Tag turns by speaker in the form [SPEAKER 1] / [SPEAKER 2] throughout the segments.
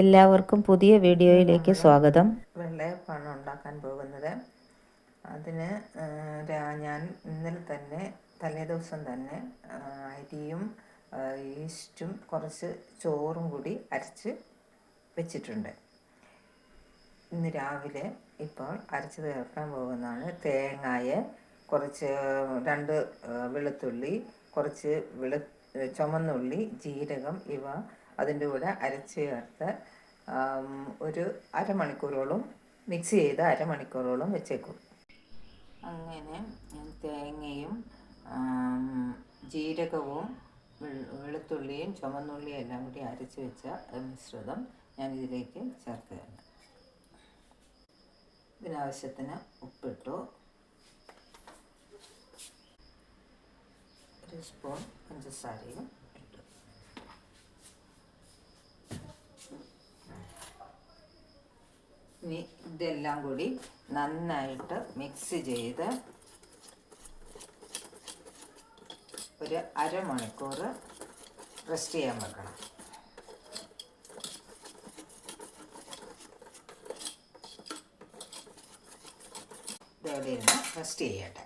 [SPEAKER 1] എല്ലാവർക്കും പുതിയ വീഡിയോയിലേക്ക് സ്വാഗതം.
[SPEAKER 2] വെള്ളയപ്പമാണ് ഉണ്ടാക്കാൻ പോകുന്നത്. അതിന് ഞാൻ ഇന്നലെ തന്നെ തലേ ദിവസം തന്നെ അരിയും ഈസ്റ്റും കുറച്ച് ചോറും കൂടി അരച്ച് വെച്ചിട്ടുണ്ട്. ഇന്ന് രാവിലെ ഇപ്പോൾ അരച്ച് ചേർക്കാൻ പോകുന്നതാണ്. തേങ്ങായ കുറച്ച് രണ്ട് വെളുത്തുള്ളി കുറച്ച് വെളു ചുമന്നുള്ളി ജീരകം ഇവ അതിന്റെ കൂടെ അരച്ച് ചേർത്ത് ഒരു അരമണിക്കൂറോളം മിക്സ് ചെയ്ത് അരമണിക്കൂറോളം വെച്ചേക്കും. അങ്ങനെ തേങ്ങയും ജീരകവും വെളു- വെളുത്തുള്ളിയും ചുമന്നുള്ളിയും എല്ലാം കൂടി അരച്ച് വെച്ച മിശ്രിതം ഞാൻ ഇതിലേക്ക് ചേർക്കുകയാണ്. ഇതിനാവശ്യത്തിന് ഉപ്പിട്ടു. ഒരു സ്പൂൺ പഞ്ചസാരയും ഇനി ഇതെല്ലാം കൂടി നന്നായിട്ട് മിക്സ് ചെയ്ത് ഒരു അരമണിക്കൂർ റെസ്റ്റ് ചെയ്യാൻ വെക്കണം. ഇതോടെ ഇരുന്ന് റെസ്റ്റ് ചെയ്യട്ടെ.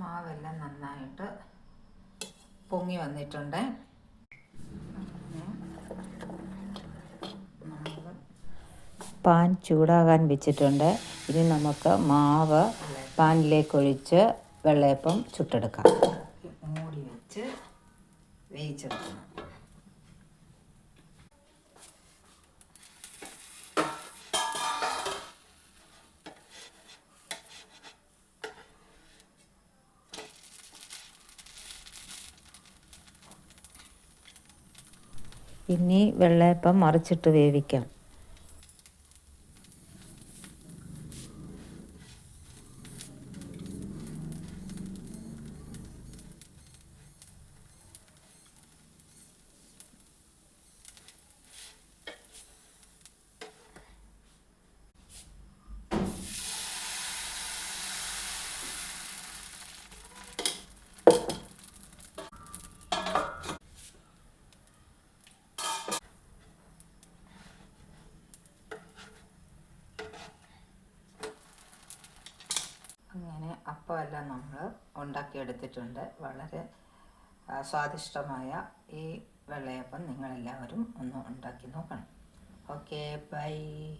[SPEAKER 2] മാവെല്ലാം നന്നായിട്ട് പൊങ്ങി വന്നിട്ടുണ്ട്.
[SPEAKER 1] പാൻ ചൂടാകാൻ വെച്ചിട്ടുണ്ട്. ഇനി നമുക്ക് മാവ് പാനിലേക്ക് ഒഴിച്ച് വെള്ളയപ്പം ചുട്ടെടുക്കാം.
[SPEAKER 2] മൂടി വെച്ച് വേവിച്ചെടുക്കണം.
[SPEAKER 1] ഇനി വെള്ളയപ്പം മറിച്ചിട്ട് വേവിക്കാം
[SPEAKER 2] അങ്ങനെ അപ്പമെല്ലാം നമ്മൾ ഉണ്ടാക്കിയെടുത്തിട്ടുണ്ട്. വളരെ സ്വാദിഷ്ടമായ ഈ വെള്ളയപ്പം നിങ്ങളെല്ലാവരും ഒന്ന് ഉണ്ടാക്കി നോക്കണം. Okay bye.